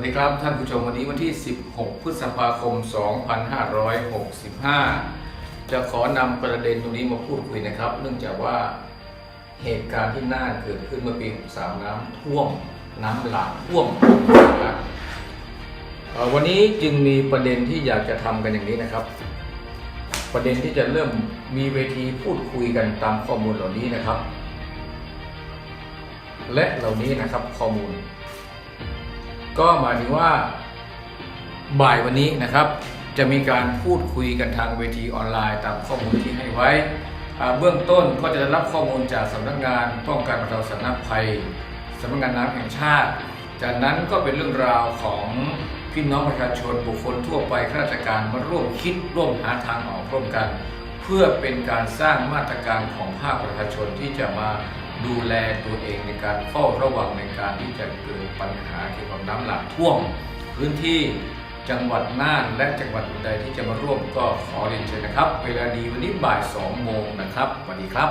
วัสดีครับท่านผู้ชมวันนี้วันที่ 16 พฤษภาคม 2565 จะขอนำประเด็นตรงนี้มาพูดคุยนะครับ เนื่องจากว่าเหตุการณ์ที่น่านเกิดขึ้นเมื่อปี 63 น้ำท่วม น้ำหลากท่วมนะวันนี้จึงมีประเด็นที่อยากจะทำกันอย่างนี้นะครับ ประเด็นที่จะเริ่มมีเวทีพูดคุยกันตามข้อมูลเหล่านี้นะครับ และเหล่านี้นะครับข้อมูล ก็หมายถึงว่าบ่ายวันนี้นะครับ จะมีการพูดคุยกันทางเวทีออนไลน์ตามข้อมูลที่ให้ไว้ เบื้องต้นก็จะได้รับข้อมูลจากสำนักงานป้องกันบรรเทาสาธารณภัยสำนักงานน้ำแห่งชาติ จากนั้นก็เป็นเรื่องราวของพี่น้องประชาชนบุคคลทั่วไปข้าราชการมาร่วมคิดร่วมหาทางออกร่วมกัน เพื่อเป็นการสร้างมาตรการของภาคประชาชนที่จะมา ดูแลตัวเองในการเฝ้าระวังในการที่จะเกิดปัญหาเกี่ยวกับน้ำหลากท่วม พื้นที่จังหวัดน่านและจังหวัดอื่นใดที่จะมาร่วมก็ขอเรียนเชิญนะครับ เวลาดีวันนี้บ่าย2โมงนะครับสวัสดีครับ